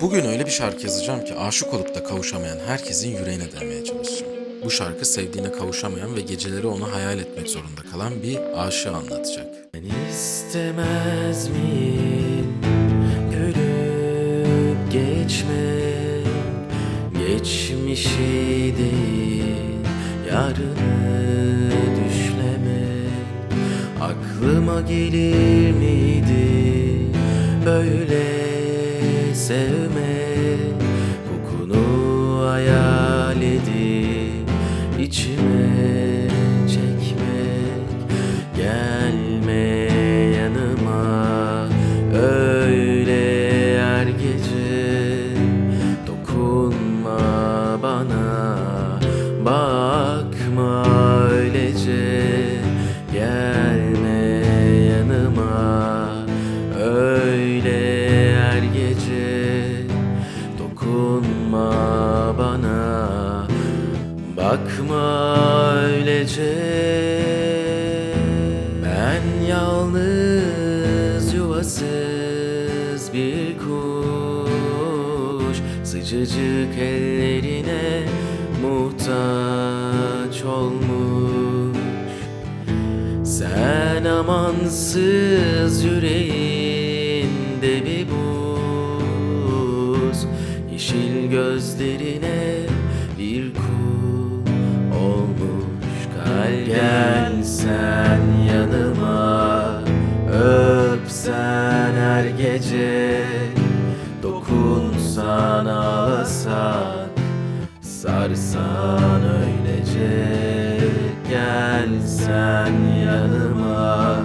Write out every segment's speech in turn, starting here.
Bugün öyle bir şarkı yazacağım ki aşık olup da kavuşamayan herkesin yüreğine değmeye çalışacağım. Bu şarkı sevdiğine kavuşamayan ve geceleri onu hayal etmek zorunda kalan bir aşığı anlatacak. Ben istemez miyim gülüp geçme Geçmişi değil yarını düşleme Aklıma gelir miydi böyle sevmek Kokunu hayal edip içime çekmek Gelme yanıma öyle her gece. Dokunma bana bakma bakma öylece. Ben yalnız yuvasız bir kuş. Sıcacık ellerine muhtaç olmuş. Sen amansız yüreğinde bir buz. Yeşil gözlerine Kal gel sen yanıma Öpsen her gece. Dokunsan ağlasan Sarsan öylece. Gel sen yanıma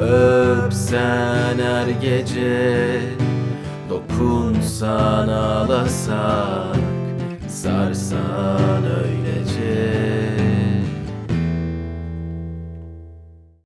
Öpsen her gece. Dokunsan ağlasak Sarsan